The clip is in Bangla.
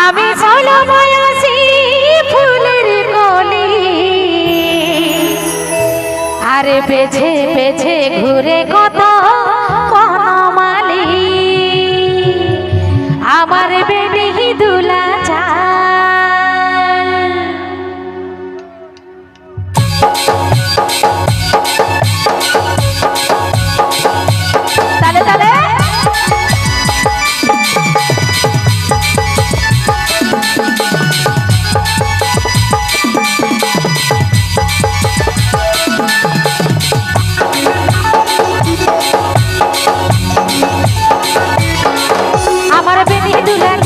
আমি চলময় ফুলের কলি আরে পেছে পেছে ঘুরে কত বনমালি। আমার বে Gracias.